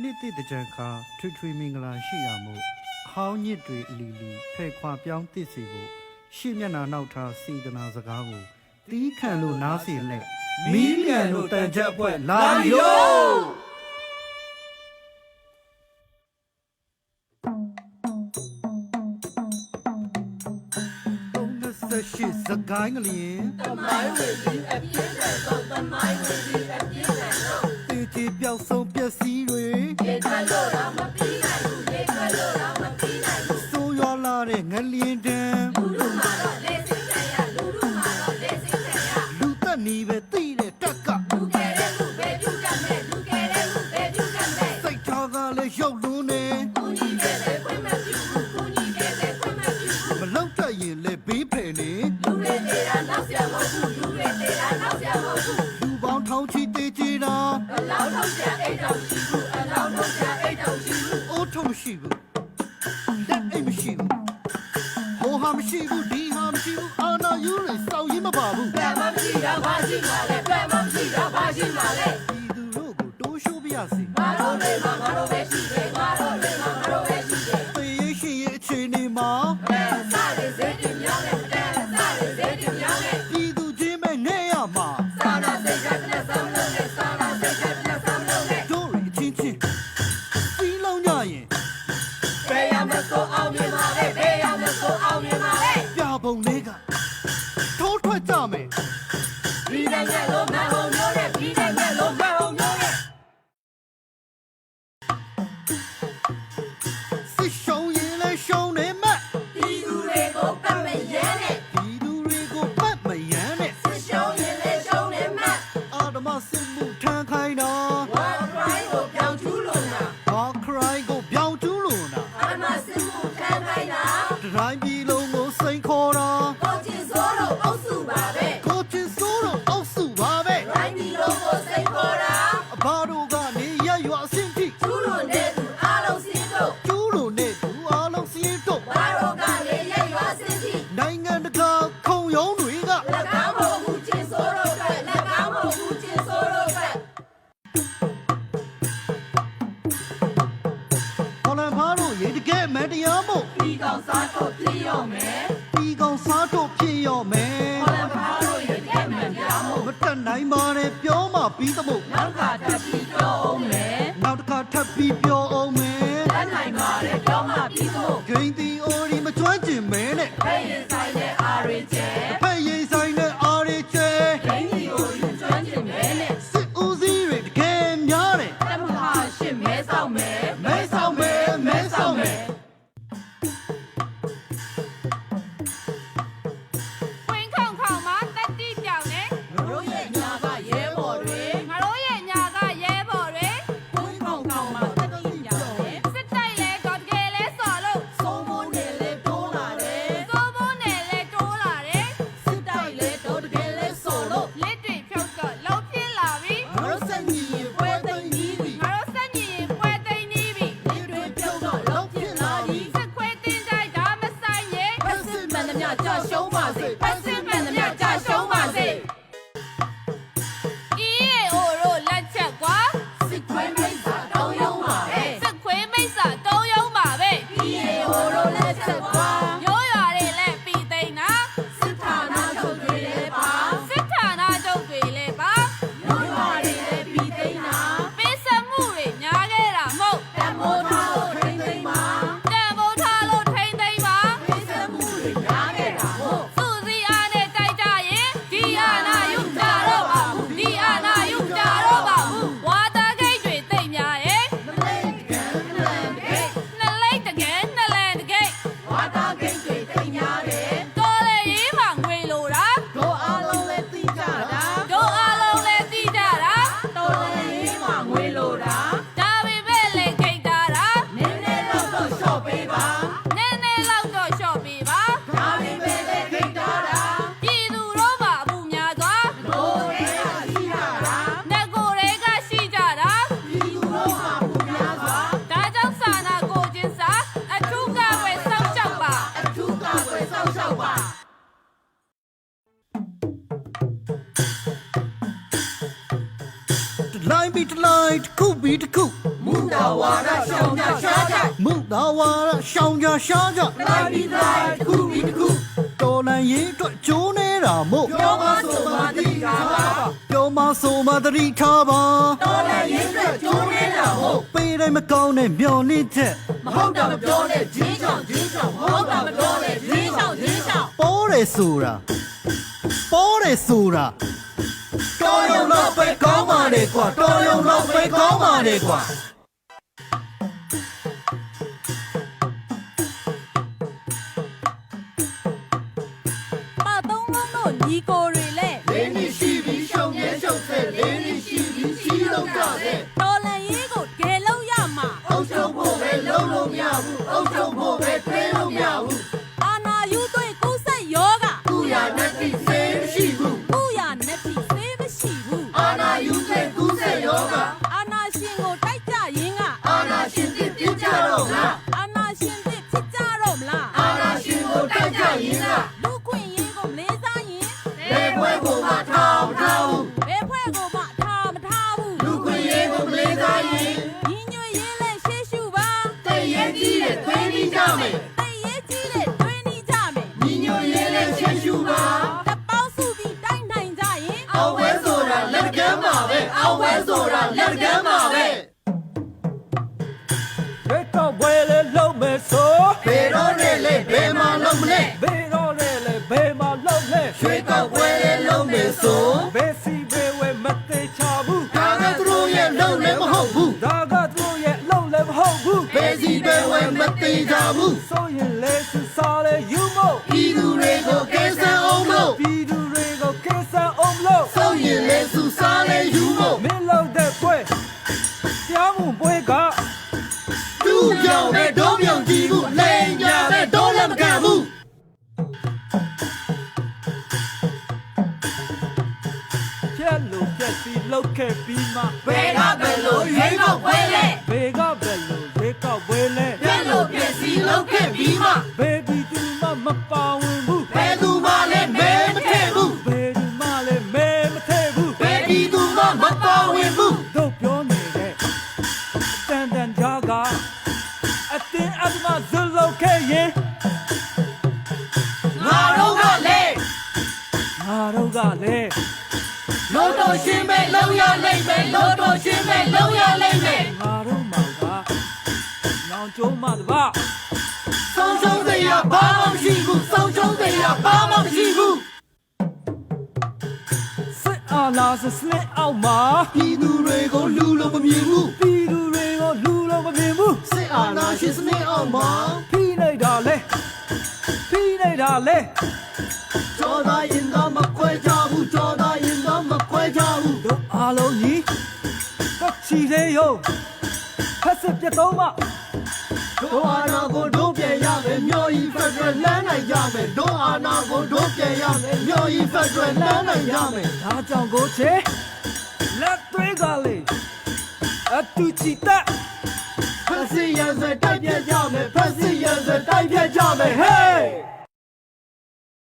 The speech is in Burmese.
နှစ်သည့်တကြံခါထွေထွေမင်္ဂလာရှိရာမို့အဟောင်းညစ်တွေအလီလီဖဲ့ခွာပြောင်းသစ်စီကိုရှေ့မျက်နှာနောက်ထားစေတနာစကားကိုတီးခံလို့နားစီလက်မီးလျံလို့တန်ချက်အပွဲလာရောရှိစကိုင်းကလေးတမိုင်းဝေဒီအပြင်းနဲ့တော့တမိုင်းဝေဒီအပြင်းနဲ့တော့ ကြေပြောက်ဆုံးပျက်စီးတွေပြန်ချလို့တော့မပြီးနိုင် မရှိဘူးဟိုဟာမရှိဘူးဒီဟာမရှိဘူးအာနာယူလေစောင့်ရင်မပါဘူးပြန်မရှိတာဘာရှိမှလဲပြန်မရှိတာဘာရှိမှလဲဒီသူတို့ကိုတိုးရှိုးပြရစီငါတို့တွေမှာငါတို့ပဲရှိတယ်ငါတို့တွေမှာငါတို့ပဲရှိတယ်သေရရှိရဲ့အချိန်ဒီမှာအဲစား ပုံလေးကထိုးထွက်ကြမယ်ဒီနိုင်ငံလုံး တွေပြောမှပြီးသမို့နောက်တစ်ခါထပ်ပြီးပြောအောင်မယ်နောက်တစ်ခါထပ်ပြီးပြောအောင် လှိုင်းပြီးတစ်လှိုင်းတစ်ခုပြီးတစ်ခုမုနာဝါဒရှောင်းကြရှားကြမုသာဝါဒရှောင်းကြရှားကြလှိုင်းပြီးလှိုင်းတစ်ခုပြီးတစ်ခုတော်လန်ရေးအတွက်ကြိုးနေတာမို့ပြောမဆိုမသိတာပါပြောမဆိုမသတိထားပါတော်လန်ရေးအတွက်ကြိုးနေတာမို့ပေးတိုင်းမကောင်းတဲ့မျော်လင့်ချက်မဟုတ်တာမပြောနဲ့ဂျင်းချောင်းဂျင်းချောင်းမဟုတ်တာမပြောနဲ့ဂျင်းချောင်းဂျင်းချောင်းပေါ်တယ်ဆိုတာပေါ်တယ်ဆိုတာ တော်ရုံတော့ပဲကောင်းပါလေကွာတော်ရုံတော့ပဲကောင်းပါလေကွာ ဆိုတာလက်ကမ်းပါပဲရွေးကောက်ပွဲလေလုံးမယ်ဆိုဘယ်တော့နဲ့လဲဘယ်မှာလုံးမလဲဘေးတော့လေလေဘေးမှာလုံးလဲရွှေကောက်ပွဲလဲလုံးမယ်ဆိုဘေးစီဘေးဝဲမသေးချဘူးဒါကသူတို့ရဲ့လုံးလည်းမဟုတ်ဘူးဒါကသူတို့ရဲ့လုံးလည်းမဟုတ်ဘူးဘယ်စီပဲဝဲမသိကြဘူးဆိုရင် ပြောင်းမှုပွဲကသူ့ကြောင့်ပဲဒုံးမြောင်ကြည့်ဘူးလိန်ညာပဲတော့လည်းမကန်ဘူးဖြက်လို့ဖြက်စီလောက်ခဲ့ပြီးမှဘယ်ကဘယ်လိုရွေးကောက်ပွဲလဲဘေးကဘယ်လိုရွေးကောက်ပွဲလဲပြက်လို့ပြက်စီလောက်ခဲ့ပြီးမှဘေး အတင်းအဓမ္မဇလောက်ခဲ့ရင်ငါတို့ကလည်းငါတို့ကလည်းလို့တော့ရှင်းမဲ့လုံးရလိမ့်မယ်လို့တော့ရှင်းမဲ့လုံးရလိမ့်မယ်ငါတို့မှာကညောင်ကျုံးမတပါဆုံးရှုံးစရာဘာမှမရှိဘူးဆုံးရှုံးစရာဘာမှမရှိဘူးစစ်အာဏာစစနစ်အောက်မှာပြည်သူတွေကိုလူလို့မမြင်ဘူး အာဏာရှင်စနစ်အောက်မှာဖိနေတာလေဖိနေတာလေကြောသားရင်တော့မခွဲကြဘူးကြောသားရင်တော့မခွဲကြဘူးတို့အားလုံးကြီးတက်ချီသေးရုံဖက်စစ်ပြတ်တော့မှတို့အာနာကိုတို့ပြန်ရမယ်မြို့ဤဖက်ဒရယ်လမ်းနိုင်ကြမယ်တို့အာနာကိုတို့ပြန်ရမယ်မြို့ဤဖက်ဒရယ်လမ်းနိုင်ကြမယ်ဒါကြောင့်ကိုချေလက်သွေးကလေးအတူချီတက် ဖက်စီရန်စတိုက်ပြကြမယ်ဖက်စီရန်စတိုက်ပြကြမယ်ဟေး